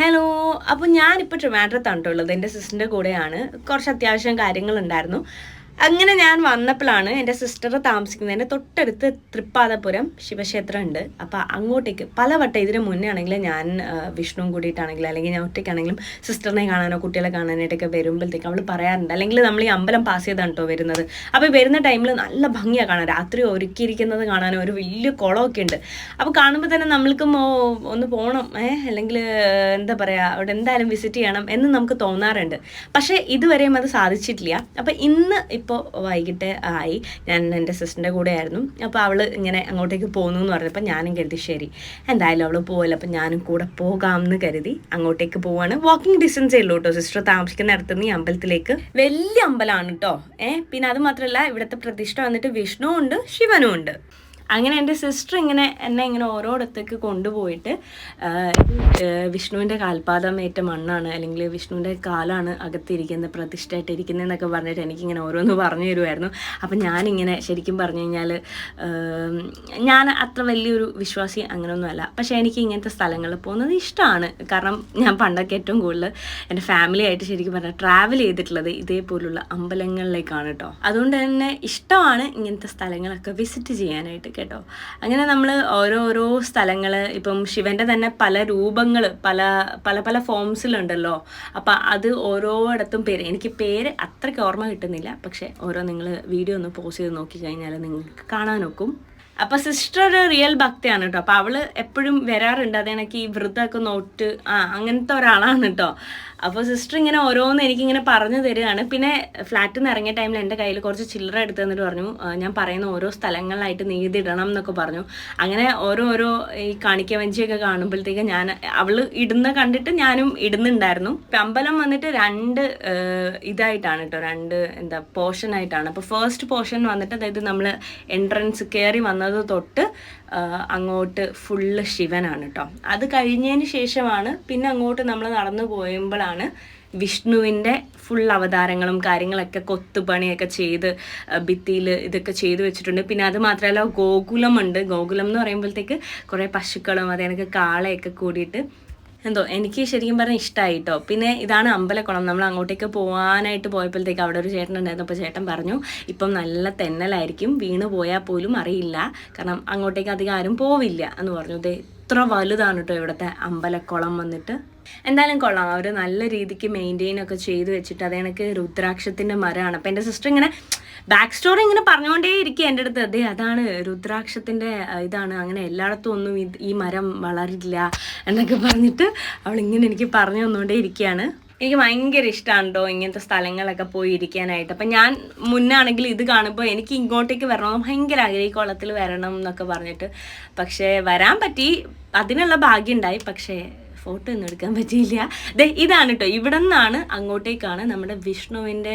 Hello അപ്പോൾ ഞാനിപ്പോൾ ട്രിവാൻഡ്രത്താണ് കേട്ടോ ഉള്ളത് എന്റെ സിസ്റ്ററിന്റെ കൂടെയാണ്. കുറച്ച് അത്യാവശ്യം കാര്യങ്ങളുണ്ടായിരുന്നു. അങ്ങനെ ഞാൻ വന്നപ്പോഴാണ് എന്റെ സിസ്റ്റർ താമസിക്കുന്നതിന്റെ തൊട്ടടുത്ത് തൃപ്പാദപുരം ശിവക്ഷേത്രം ഉണ്ട് അപ്പോൾ അങ്ങോട്ടേക്ക് പലവട്ടം ഇതിന് മുന്നേ ആണെങ്കിൽ ഞാൻ വിഷ്ണു കൂടിയിട്ടാണെങ്കിലും അല്ലെങ്കിൽ ഞാൻ ഒറ്റയ്ക്കാണെങ്കിലും സിസ്റ്ററിനെ കാണാനോ കുട്ടികളെ കാണാനായിട്ടൊക്കെ വരുമ്പോഴത്തേക്ക് അവൾ പറയാറുണ്ട്. അല്ലെങ്കിൽ നമ്മൾ ഈ അമ്പലം പാസ് ചെയ്താണ് കേട്ടോ വരുന്നത്. അപ്പോൾ വരുന്ന ടൈമിൽ നല്ല ഭംഗിയാണ് കാണാൻ. രാത്രി ഒരുക്കിയിരിക്കുന്നത് കാണാൻ ഒരു വലിയ കുളമൊക്കെ ഉണ്ട്. അപ്പോൾ കാണുമ്പോൾ തന്നെ നമ്മൾക്കും ഒന്ന് പോകണം ഏഹ് അല്ലെങ്കിൽ എന്താ പറയുക അവിടെ എന്തായാലും വിസിറ്റ് ചെയ്യണം എന്ന് നമുക്ക് തോന്നാറുണ്ട്. പക്ഷേ ഇതുവരെയും അത് സാധിച്ചിട്ടില്ല. അപ്പോൾ ഇന്ന് ഇപ്പോൾ വൈകിട്ട് ആയി. ഞാൻ എന്റെ സിസ്റ്ററിന്റെ കൂടെ ആയിരുന്നു അപ്പോൾ അവൾ ഇങ്ങനെ അങ്ങോട്ടേക്ക് പോകുന്നു എന്ന് പറഞ്ഞപ്പോൾ ഞാനും കരുതി ശരി. എന്തായാലും അവൾ പോകല്ലോ അപ്പോൾ ഞാനും കൂടെ പോകാമെന്ന് കരുതി അങ്ങോട്ടേക്ക് പോവാണ്. വാക്കിംഗ് ഡിസ്റ്റൻസേ ഉള്ളൂ കേട്ടോ സിസ്റ്റർ താമസിക്കുന്ന അടുത്ത് നിന്ന് ഈ അമ്പലത്തിലേക്ക്. വലിയ അമ്പലമാണ് കേട്ടോ ഏഹ് പിന്നെ അത് മാത്രമല്ല ഇവിടുത്തെ പ്രതിഷ്ഠ വന്നിട്ട് വിഷ്ണുവും ഉണ്ട് ശിവനും ഉണ്ട് അങ്ങനെ എന്റെ സിസ്റ്റർ ഇങ്ങനെ എന്നെ ഇങ്ങനെ ഓരോയിടത്തേക്ക് കൊണ്ടുപോയിട്ട് വിഷ്ണുവിന്റെ കാൽപാദമേറ്റ മണ്ണാണ് അല്ലെങ്കിൽ വിഷ്ണുവിന്റെ കാലാണ് അകത്തിരിക്കുന്നത് പ്രതിഷ്ഠയായിട്ട് ഇരിക്കുന്നതെന്നൊക്കെ പറഞ്ഞിട്ട് എനിക്കിങ്ങനെ ഓരോന്ന് പറഞ്ഞു തരുമായിരുന്നു അപ്പം ഞാനിങ്ങനെ ശരിക്കും പറഞ്ഞു കഴിഞ്ഞാൽ ഞാൻ അത്ര വലിയൊരു വിശ്വാസി അങ്ങനെയൊന്നുമല്ല പക്ഷേ എനിക്ക് ഇങ്ങനത്തെ സ്ഥലങ്ങളിൽ പോകുന്നത് ഇഷ്ടമാണ് കാരണം ഞാൻ പണ്ടൊക്കെ ഏറ്റവും കൂടുതൽ എന്റെ ഫാമിലി ആയിട്ട് ശരിക്കും പറഞ്ഞാൽ ട്രാവൽ ചെയ്തിട്ടുള്ളത് ഇതേപോലുള്ള അമ്പലങ്ങളിലേക്കാണ് കേട്ടോ അതുകൊണ്ട് തന്നെ ഇഷ്ടമാണ് ഇങ്ങനത്തെ സ്ഥലങ്ങളൊക്കെ വിസിറ്റ് ചെയ്യാനായിട്ട് കേട്ടോ. അങ്ങനെ നമ്മൾ ഓരോരോ സ്ഥലങ്ങൾ ഇപ്പം ശിവന്റെ തന്നെ പല രൂപങ്ങൾ പല പല പല ഫോംസിലുണ്ടല്ലോ. അപ്പം അത് ഓരോയിടത്തും പേര് എനിക്ക് പേര് അത്രയ്ക്ക് ഓർമ്മ കിട്ടുന്നില്ല. പക്ഷേ ഓരോ നിങ്ങൾ വീഡിയോ ഒന്ന് പോസ്റ്റ് ചെയ്ത് നോക്കിക്കഴിഞ്ഞാൽ നിങ്ങൾക്ക് കാണാനൊക്കും. അപ്പൊ സിസ്റ്റർ ഒരു റിയൽ ഭക്തയാണ് കേട്ടോ അപ്പൊ അവൾ എപ്പോഴും വരാറുണ്ട്. അതെനിക്ക് ഈ വൃദ്ധമൊക്കെ നോട്ട് ആ അങ്ങനത്തെ ഒരാളാണ് കേട്ടോ അപ്പോൾ സിസ്റ്റർ ഇങ്ങനെ ഓരോന്ന് എനിക്കിങ്ങനെ പറഞ്ഞു തരികയാണ്. പിന്നെ ഫ്ലാറ്റിൽ നിന്ന് ഇറങ്ങിയ ടൈമിൽ എന്റെ കയ്യിൽ കുറച്ച് ചില്ലറ എടുത്തു തന്നിട്ട് പറഞ്ഞു ഞാൻ പറയുന്ന ഓരോ സ്ഥലങ്ങളിലായിട്ട് നീതി ഇടണം എന്നൊക്കെ പറഞ്ഞു. അങ്ങനെ ഓരോ ഓരോ ഈ കാണിക്ക വഞ്ചിയൊക്കെ കാണുമ്പോഴത്തേക്ക് ഞാൻ അവൾ ഇടുന്ന കണ്ടിട്ട് ഞാനും ഇടുന്നുണ്ടായിരുന്നു. അമ്പലം വന്നിട്ട് രണ്ട് ഇതായിട്ടാണ് കേട്ടോ രണ്ട് എന്താ പോർഷൻ ആയിട്ടാണ്. അപ്പോൾ ഫസ്റ്റ് പോർഷൻ വന്നിട്ട് അതായത് നമ്മൾ എൻട്രൻസ് കയറി വന്നത് തൊട്ട് അങ്ങോട്ട് ഫുള്ള് ശിവനാണ് കേട്ടോ അത് കഴിഞ്ഞതിന് ശേഷമാണ് പിന്നെ അങ്ങോട്ട് നമ്മൾ നടന്നു പോയുമ്പോഴാണ് വിഷ്ണുവിന്റെ ഫുൾ അവതാരങ്ങളും കാര്യങ്ങളൊക്കെ കൊത്തുപണിയൊക്കെ ചെയ്ത് ഭിത്തിയിൽ ഇതൊക്കെ ചെയ്ത് വെച്ചിട്ടുണ്ട്. പിന്നെ അത് മാത്രമല്ല ഗോകുലമുണ്ട് ഗോകുലം എന്ന് പറയുമ്പോഴത്തേക്ക് കുറേ പശുക്കളും അതേ കണക്ക് കാളയൊക്കെ കൂടിയിട്ട് എന്തോ എനിക്ക് ശരിക്കും പറഞ്ഞാൽ ഇഷ്ടമായി കേട്ടോ പിന്നെ ഇതാണ് അമ്പലക്കുളം. നമ്മൾ അങ്ങോട്ടേക്ക് പോകാനായിട്ട് പോയപ്പോഴത്തേക്ക് അവിടെ ഒരു ചേട്ടൻ ഉണ്ടായിരുന്നു. അപ്പോൾ ചേട്ടൻ പറഞ്ഞു ഇപ്പം നല്ല തെന്നലായിരിക്കും. വീണ് പോയാൽ പോലും അറിയില്ല. കാരണം അങ്ങോട്ടേക്ക് അധികം ആരും പോവില്ല. എന്ന് പറഞ്ഞു. ഇത് ഇത്ര വലുതാണ് കേട്ടോ ഇവിടുത്തെ അമ്പലക്കുളം വന്നിട്ട്. എന്തായാലും കൊള്ളാം. അവർ നല്ല രീതിക്ക് മെയിന്റെയിൻ ഒക്കെ ചെയ്ത് വെച്ചിട്ട് അത് രുദ്രാക്ഷത്തിന്റെ മരമാണ്. അപ്പം എന്റെ സിസ്റ്റർ ഇങ്ങനെ ബാക്ക് സ്റ്റോറി ഇങ്ങനെ പറഞ്ഞുകൊണ്ടേ ഇരിക്കുക എന്റെ അടുത്ത്. അതെ അതാണ് രുദ്രാക്ഷത്തിന്റെ ഇതാണ്. അങ്ങനെ എല്ലായിടത്തും ഒന്നും ഇത് ഈ മരം വളരില്ല എന്നൊക്കെ പറഞ്ഞിട്ട് അവൾ ഇങ്ങനെ എനിക്ക് പറഞ്ഞു തന്നുകൊണ്ടേ ഇരിക്കുകയാണ് എനിക്ക് ഭയങ്കര ഇഷ്ടമാണ് കേട്ടോ ഇങ്ങനത്തെ സ്ഥലങ്ങളൊക്കെ പോയി ഇരിക്കാനായിട്ട്. അപ്പം ഞാൻ മുന്നാണെങ്കിൽ ഇത് കാണുമ്പോൾ എനിക്ക് ഇങ്ങോട്ടേക്ക് വരണം ഭയങ്കര ആഗ്രഹം വരണം എന്നൊക്കെ പറഞ്ഞിട്ട്. പക്ഷേ വരാൻ പറ്റി. അതിനുള്ള ഭാഗ്യം ഉണ്ടായി. പക്ഷേ ഫോട്ടോ ഒന്നും എടുക്കാൻ പറ്റിയില്ല. ദേ ഇതാണ് കേട്ടോ ഇവിടെ നിന്നാണ് അങ്ങോട്ടേക്കാണ് നമ്മുടെ വിഷ്ണുവിന്റെ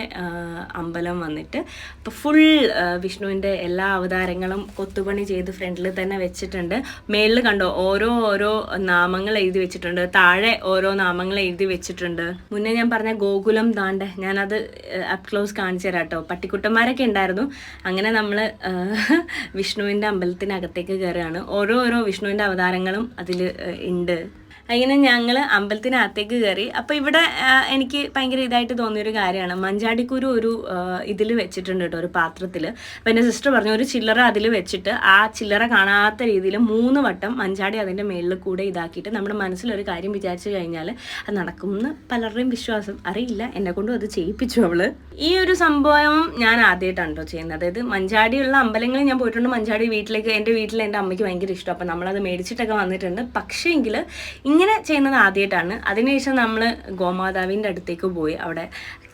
അമ്പലം വന്നിട്ട്. അപ്പോൾ ഫുൾ വിഷ്ണുവിന്റെ എല്ലാ അവതാരങ്ങളും കൊത്തുപണി ചെയ്ത് ഫ്രണ്ടിൽ തന്നെ വെച്ചിട്ടുണ്ട്. മേളിൽ കണ്ടോ ഓരോ ഓരോ നാമങ്ങൾ എഴുതി വെച്ചിട്ടുണ്ട്. താഴെ ഓരോ നാമങ്ങൾ എഴുതി വെച്ചിട്ടുണ്ട്. മുന്നേ ഞാൻ പറഞ്ഞ ഗോകുലം താണ്ടെ ഞാനത് അപ് ക്ലോസ് കാണിച്ചു തരാം കേട്ടോ പട്ടിക്കുട്ടന്മാരൊക്കെ ഉണ്ടായിരുന്നു. അങ്ങനെ നമ്മൾ വിഷ്ണുവിന്റെ അമ്പലത്തിനകത്തേക്ക് കയറുകയാണ്. ഓരോ ഓരോ വിഷ്ണുവിന്റെ അവതാരങ്ങളും അതിൽ ഉണ്ട്. അങ്ങനെ ഞങ്ങൾ അമ്പലത്തിനകത്തേക്ക് കയറി അപ്പോൾ ഇവിടെ എനിക്ക് ഭയങ്കര ഇതായിട്ട് തോന്നിയൊരു കാര്യമാണ്. മഞ്ചാടിക്കുരു ഒരു ഇതിൽ വെച്ചിട്ടുണ്ട് കേട്ടോ ഒരു പാത്രത്തിൽ അപ്പോൾ എന്റെ സിസ്റ്റർ പറഞ്ഞു ഒരു ചില്ലറ അതിൽ വെച്ചിട്ട് ആ ചില്ലറ കാണാത്ത രീതിയിൽ മൂന്ന് വട്ടം മഞ്ചാടി അതിന്റെ മേളിൽ കൂടെ ഇതാക്കിയിട്ട് നമ്മുടെ മനസ്സിലൊരു കാര്യം വിചാരിച്ചു കഴിഞ്ഞാൽ അത് നടക്കുമെന്ന് പലരുടെയും വിശ്വാസം അറിയില്ല. എന്നെ കൊണ്ടും അത് ചെയ്യിപ്പിച്ചു അവൾ. ഈ ഒരു സംഭവം ഞാൻ ആദ്യമായിട്ടാണ് കേട്ടോ ചെയ്യുന്നത്. അതായത് മഞ്ചാടിയുള്ള അമ്പലങ്ങളിൽ ഞാൻ പോയിട്ടുണ്ട്. മഞ്ചാടി വീട്ടിലേക്ക് എന്റെ വീട്ടിൽ എന്റെ അമ്മയ്ക്ക് ഭയങ്കര ഇഷ്ടം. അപ്പം നമ്മളത് മേടിച്ചിട്ടൊക്കെ വന്നിട്ടുണ്ട്. പക്ഷേങ്കിൽ ഇങ്ങനെ ചെയ്യുന്നത് ആദ്യമായിട്ടാണ് അതിനുശേഷം നമ്മൾ ഗോമാതാവിന്റെ അടുത്തേക്ക് പോയി. അവിടെ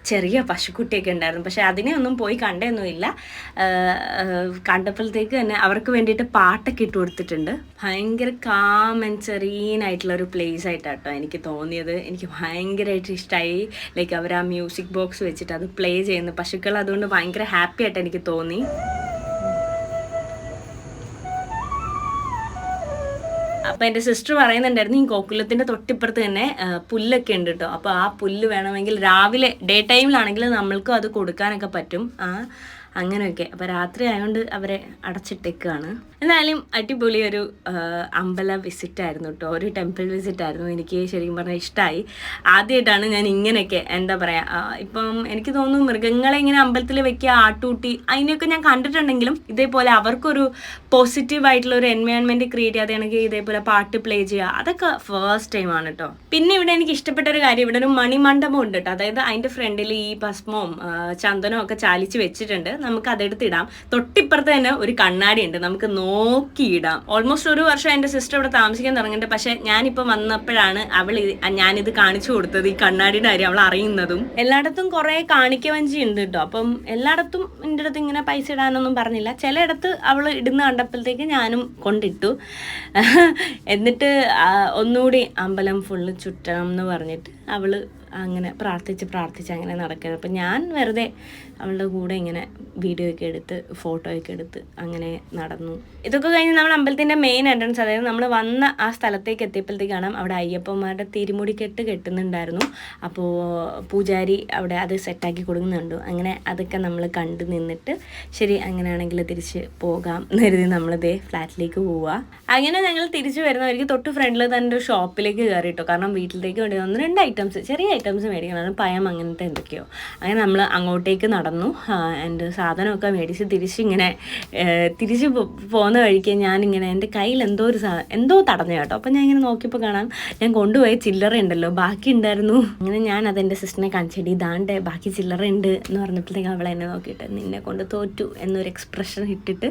ചെറിയ പശുക്കുട്ടിയൊക്കെ ഉണ്ടായിരുന്നു. പക്ഷെ അതിനെ ഒന്നും പോയി കണ്ടൊന്നുമില്ല. കണ്ടപ്പോഴത്തേക്ക് തന്നെ അവർക്ക് വേണ്ടിയിട്ട് പാട്ടൊക്കെ ഇട്ട് കൊടുത്തിട്ടുണ്ട്. ഭയങ്കര കാം ആൻഡ് സെറീൻ ആയിട്ടുള്ള ഒരു പ്ലേസ് ആയിട്ടാട്ടോ എനിക്ക് തോന്നിയത്. എനിക്ക് ഭയങ്കരമായിട്ട് ഇഷ്ടമായി ലൈക്ക് അവർ ആ മ്യൂസിക് ബോക്സ് വെച്ചിട്ട് അത് പ്ലേ ചെയ്യുന്നു പശുക്കൾ അതുകൊണ്ട് ഭയങ്കര ഹാപ്പി ആയിട്ട് എനിക്ക് തോന്നി. അപ്പൊ എന്റെ സിസ്റ്റർ പറയുന്നുണ്ടായിരുന്നു ഈ കോക്കുലത്തിന്റെ തൊട്ടിപ്പുറത്ത് തന്നെ പുല്ലൊക്കെ ഉണ്ട് കേട്ടോ അപ്പൊ ആ പുല്ല് വേണമെങ്കിൽ രാവിലെ ഡേ ടൈമിലാണെങ്കിൽ നമ്മൾക്കും അത് കൊടുക്കാനൊക്കെ പറ്റും. ആ അങ്ങനെയൊക്കെ. അപ്പോൾ രാത്രി ആയതുകൊണ്ട് അവരെ അടച്ചിട്ടേക്കാണ്. എന്നാലും അടിപൊളി ഒരു അമ്പല വിസിറ്റ് ആയിരുന്നു കേട്ടോ ഒരു ടെമ്പിൾ വിസിറ്റ് ആയിരുന്നു എനിക്ക് ശരിക്കും പറഞ്ഞാൽ ഇഷ്ടമായി ആദ്യമായിട്ടാണ് ഞാൻ ഇങ്ങനെയൊക്കെ എന്താ പറയുക ഇപ്പം എനിക്ക് തോന്നുന്നു മൃഗങ്ങളെ ഇങ്ങനെ അമ്പലത്തിൽ വെക്കുക ആട്ടൂട്ടി അതിനെയൊക്കെ ഞാൻ കണ്ടിട്ടുണ്ടെങ്കിലും ഇതേപോലെ അവർക്കൊരു പോസിറ്റീവ് ആയിട്ടുള്ള ഒരു എൻവയോൺമെന്റ് ക്രിയേറ്റ് ചെയ്യാതെയാണെങ്കിൽ ഇതേപോലെ പാട്ട് പ്ലേ ചെയ്യുക അതൊക്കെ ഫസ്റ്റ് ടൈം ആണ് കേട്ടോ പിന്നെ ഇവിടെ എനിക്ക് ഇഷ്ടപ്പെട്ട ഒരു കാര്യം ഇവിടെ ഒരു മണിമണ്ഡപം ഉണ്ട് കേട്ടോ അതായത് അതിന്റെ ഫ്രണ്ടിൽ ഈ ഭസ്മവും ചന്ദനവും ഒക്കെ ചാലിച്ച് വെച്ചിട്ടുണ്ട്. നമുക്ക് അതെടുത്തിടാം തൊട്ടിപ്പുറത്ത് തന്നെ ഒരു കണ്ണാടി ഉണ്ട് നമുക്ക് നോക്കിയിടാം. ഓൾമോസ്റ്റ് ഒരു വർഷം എന്റെ സിസ്റ്റർ ഇവിടെ താമസിക്കാൻ തുടങ്ങിയിട്ട് പക്ഷെ ഞാനിപ്പോൾ വന്നപ്പോഴാണ് അവൾ ഞാനിത് കാണിച്ചു കൊടുത്തത് ഈ കണ്ണാടിയുടെ കാര്യം അവൾ അറിയുന്നതും. എല്ലായിടത്തും കുറേ കാണിക്ക വഞ്ചി ഉണ്ട് കേട്ടോ. അപ്പം എല്ലായിടത്തും എന്റെ അടുത്ത് ഇങ്ങനെ പൈസ ഇടാനൊന്നും പറഞ്ഞില്ല. ചിലയിടത്ത് അവൾ ഇടുന്ന കണ്ടപ്പോഴത്തേക്ക് ഞാനും കൊണ്ടിട്ടു. എന്നിട്ട് ഒന്നുകൂടി അമ്പലം ഫുള്ള് ചുറ്റണം എന്ന് പറഞ്ഞിട്ട് അവൾ അങ്ങനെ പ്രാർത്ഥിച്ച് പ്രാർത്ഥിച്ച് അങ്ങനെ നടക്കുന്നത് അപ്പം ഞാൻ വെറുതെ അവളുടെ കൂടെ ഇങ്ങനെ വീഡിയോ ഒക്കെ എടുത്ത് ഫോട്ടോ ഒക്കെ എടുത്ത് അങ്ങനെ നടന്നു. ഇതൊക്കെ കഴിഞ്ഞ് നമ്മൾ അമ്പലത്തിന്റെ മെയിൻ എൻട്രൻസ് അതായത് നമ്മൾ വന്ന ആ സ്ഥലത്തേക്ക് എത്തിയപ്പോഴത്തേക്കാണ് അവിടെ അയ്യപ്പന്മാരുടെ തിരുമുടി കെട്ട് കെട്ടുന്നുണ്ടായിരുന്നു. അപ്പോൾ പൂജാരി അവിടെ അത് സെറ്റാക്കി കൊടുക്കുന്നുണ്ട്. അങ്ങനെ അതൊക്കെ നമ്മൾ കണ്ടു നിന്നിട്ട് ശരി അങ്ങനെയാണെങ്കിൽ തിരിച്ച് പോകാം എന്നരുതി നമ്മളിതേ ഫ്ലാറ്റിലേക്ക് പോവുക അങ്ങനെ ഞങ്ങൾ തിരിച്ചു വരുന്നവർക്ക് തൊട്ട് ഫ്രണ്ടിൽ തന്നെ ഒരു ഷോപ്പിലേക്ക് കയറിട്ടോ കാരണം വീട്ടിലേക്ക് വേണ്ടി ഒന്ന് രണ്ട് ഐറ്റംസ് ചെറിയ ഐറ്റംസ് മേടിക്കണം. പയം അങ്ങനത്തെ എന്തൊക്കെയോ. അങ്ങനെ നമ്മൾ അങ്ങോട്ടേക്ക് നടന്നു. എന്റെ സാധനമൊക്കെ മേടിച്ച് തിരിച്ചിങ്ങനെ തിരിച്ച് പോകുന്ന വഴിക്ക് ഞാനിങ്ങനെ എന്റെ കയ്യിൽ എന്തോ ഒരു സാ എന്തോ തടഞ്ഞു കേട്ടോ. അപ്പം ഞാൻ ഇങ്ങനെ നോക്കിയപ്പോൾ കാണാം ഞാൻ കൊണ്ടുപോയ ചില്ലറ ഉണ്ടല്ലോ ബാക്കി ഉണ്ടായിരുന്നു. അങ്ങനെ ഞാൻ അതെന്റെ സിസ്റ്ററിനെ കാണിച്ചിട്ട് ഇതാണ്ട് ബാക്കി ചില്ലറ ഉണ്ട് എന്ന് പറഞ്ഞപ്പോഴത്തേക്ക് അവളെ എന്നെ നോക്കിയിട്ട് നിന്നെ കൊണ്ട് തോറ്റു എന്നൊരു എക്സ്പ്രഷൻ ഇട്ടിട്ട്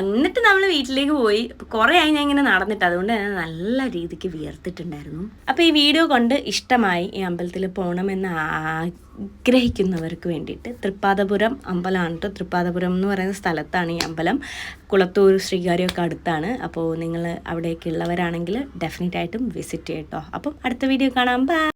എന്നിട്ട് നമ്മൾ വീട്ടിലേക്ക് പോയി. കുറേ ആയി ഞാൻ ഇങ്ങനെ നടന്നിട്ട് അതുകൊണ്ട് തന്നെ നല്ല രീതിക്ക് വിയർത്തിട്ടുണ്ടായിരുന്നു. അപ്പോൾ ഈ വീഡിയോ കൊണ്ട് ഇഷ്ടമായി ഈ അമ്പലത്തിൽ പോകണമെന്ന് ആഗ്രഹിക്കുന്നവർക്ക് വേണ്ടിയിട്ട് തൃപ്പാദപുരം അമ്പലമാണ് കേട്ടോ. തൃപ്പാദപുരം എന്ന് പറയുന്ന സ്ഥലത്താണ് ഈ അമ്പലം. കുളത്തൂർ ശ്രീകാര്യമൊക്കെ അടുത്താണ്. അപ്പോൾ നിങ്ങൾ അവിടേക്കുള്ളവരാണെങ്കിൽ ഉള്ളവരാണെങ്കിൽ ഡെഫിനറ്റ് ആയിട്ടും വിസിറ്റ് ചെയ്യട്ടോ അപ്പം അടുത്ത വീഡിയോ കാണാം. ബൈ